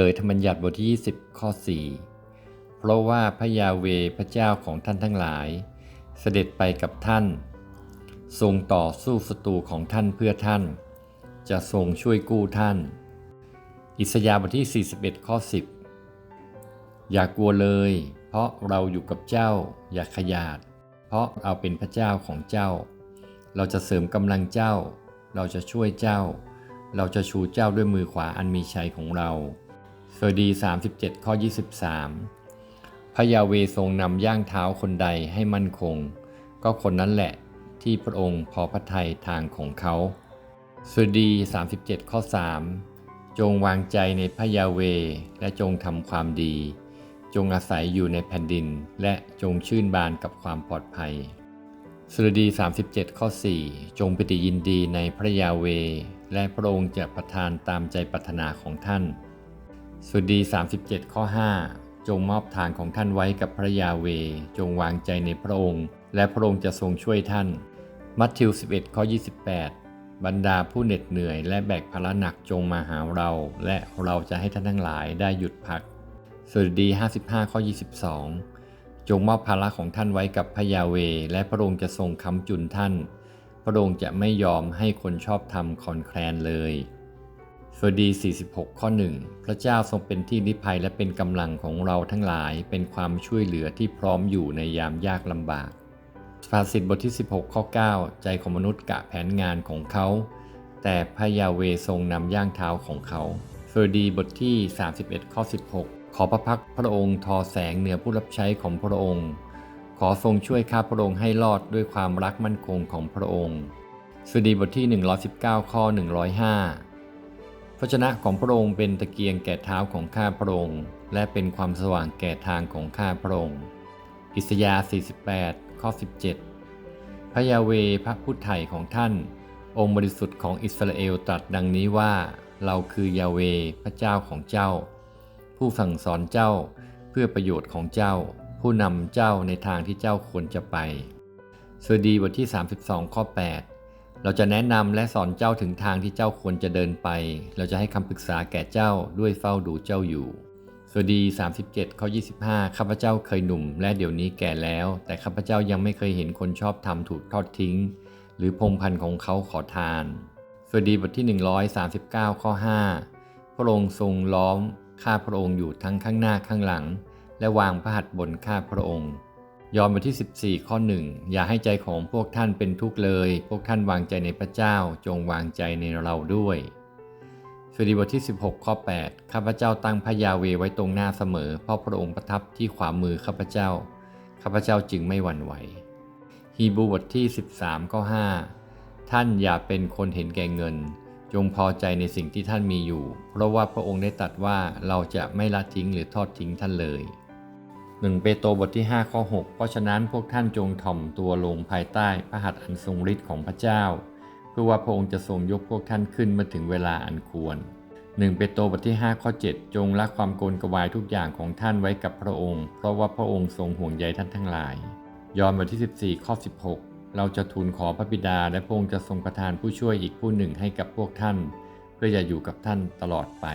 ลยธรรมบัญญัติบทที่ 20 ข้อ 4 เพราะว่าพระยาเวพระเจ้าของท่านทั้งหลาย เสด็จไปกับท่าน ทรงต่อสู้ศัตรูของท่านเพื่อท่าน จะทรงช่วยกู้ท่าน อิสยาห์บทที่ 41 ข้อ 10 อย่ากลัวเลย เพราะเราอยู่กับเจ้า อย่าขยาด เพราะเราเป็นพระเจ้าของเจ้า เราจะเสริมกำลังเจ้า เราจะช่วยเจ้า เราจะชูเจ้าด้วยมือขวาอันมีชัยของเรา สวดี 37 ข้อ 23 พระยาเวทรงนำย่างเท้าคนใดให้มั่นคง ก็คนนั้นแหละที่พระองค์พอพระทัยทางของเขาสวดี 37 ข้อ 3 จงวางใจในพระยาเวและจงทำความดี จงอาศัยอยู่ในแผ่นดินและจงชื่นบานกับความปลอดภัยสดุดี37 ข้อ 4 จงปิติยินดีในพระยาเว และพระองค์จะประทานตามใจปรารถนาของท่าน สุดี 37 ข้อ 5 จงมอบทางของท่านไว้กับพระยาเว จงวางใจในพระองค์ และพระองค์จะทรงช่วยท่าน มัทธิว 11 ข้อ 28 บรรดาผู้เหน็ดเหนื่อยและแบกภาระหนักจงมาหาเรา และเราจะให้ท่านทั้งหลายได้หยุดพัก สุดี 55 ข้อ 22 จงมอบภาระของท่านไว้กับพระยาเว และพระองค์จะทรงค้ำจุนท่าน พระองค์จะไม่ยอมให้คนชอบธรรมคอนแคลนเลย สวดี 46 ข้อ 1 พระเจ้าทรงเป็นที่นิภัยและเป็นกำลังของเราทั้งหลาย เป็นความช่วยเหลือที่พร้อมอยู่ในยามยากลำบากภาษิตบทที่ 16 ข้อ 9 ใจของมนุษย์กะแผนงานของเขา แต่พระยาเวทรงนำย่างเท้าของเขาสวดีบทที่ 31 ข้อ 16 ขอพระพักพระองค์ทอแสงเหนือผู้รับใช้ของพระองค์ ขอทรงช่วยข้าพระองค์ให้รอดด้วยความรักมั่นคงของพระองค์สวดีบทที่ 119 ข้อ 105 พระชนะของพระองค์เป็นตะเกียงแก่เท้าของข้าพระองค์ และเป็นความสว่างแก่ทางของข้าพระองค์ อิสยาห์48 ข้อ 17 พระยาเวพระผู้ไถ่ของท่าน องค์บริสุทธิ์ของอิสราเอลตรัสดังนี้ว่า เราคือยาเวพระเจ้าของเจ้า ผู้สั่งสอนเจ้าเพื่อประโยชน์ของเจ้า ผู้นำเจ้าในทางที่เจ้าควรจะไปสดีบทที่ 32 ข้อ 8 เราจะแนะนำและสอนเจ้าถึงทางที่เจ้าควรจะเดินไป เราจะให้คำปรึกษาแก่เจ้าด้วยเฝ้าดูเจ้าอยู่สวัสดี 37ข้อ25 ข้าพเจ้าเคยหนุ่ม และเดี๋ยวนี้แก่แล้ว แต่ข้าพเจ้ายังไม่เคยเห็นคนชอบทำถูกทอดทิ้ง หรือพงพันของเขาขอทาน สวัสดีบทที่ 139 ข้อ 5 พระองค์ทรงล้อมข้าพระองค์อยู่ทั้งข้างหน้าข้างหลัง และวางพระหัตถ์บนข้าพระองค์ ยอห์นบทที่ 14 ข้อ1อย่าให้ใจของพวกท่านเป็นทุกข์เลย พวกท่านวางใจในพระเจ้าจงวางใจในเราด้วยสดีบทที่ 16 ข้อ 8 ข้าพเจ้าตั้งพระยาเวไว้ตรงหน้าเสมอ เพราะพระองค์ประทับที่ขวามือข้าพเจ้า ข้าพเจ้าจึงไม่หวั่นไหว ฮีบูบทที่ 13 ข้อ 5 ท่านอย่าเป็นคนเห็นแก่เงิน จงพอใจในสิ่งที่ท่านมีอยู่ เพราะว่าพระองค์ได้ตรัสว่าเราจะไม่ละทิ้งหรือทอดทิ้งท่านเลย หนึ่งเปโตรบทที่ 5 ข้อ 6 เพราะฉะนั้นพวกท่านจงถ่อมตัวลงภายใต้พระหัตถ์อันทรงฤทธิ์ของพระเจ้า เพื่อว่าพระองค์จะทรงยกพวกท่านขึ้นเมื่อถึงเวลาอันควรหนึ่งเปโตรบทที่ 5 ข้อ 7 จงละความโกลกวายทุกอย่างของท่านไว้กับพระองค์ เพราะว่าพระองค์ทรงห่วงใยท่านทั้งหลาย ยอห์นบทที่ 14 ข้อ 16 เราจะทูลขอพระบิดาและพระองค์จะทรงประทานผู้ช่วยอีกผู้หนึ่งให้กับพวกท่าน เพื่อจะอยู่กับท่านตลอดไป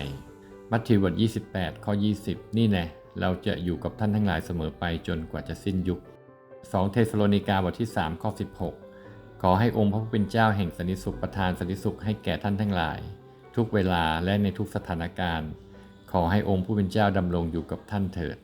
มัทธิวบท28 ข้อ 20 นี่แน่ เราจะอยู่กับท่านทั้งหลายเสมอไปจนกว่าจะสิ้นยุค 2 เทสโลนิกาบทที่3ข้อ16 ขอให้องค์พระผู้เป็นเจ้าแห่งสันติสุขประทานสันติสุขให้แก่ท่านทั้งหลาย ทุกเวลาและในทุกสถานการณ์ ขอให้องค์ผู้เป็นเจ้าดำรงอยู่กับท่านเถิด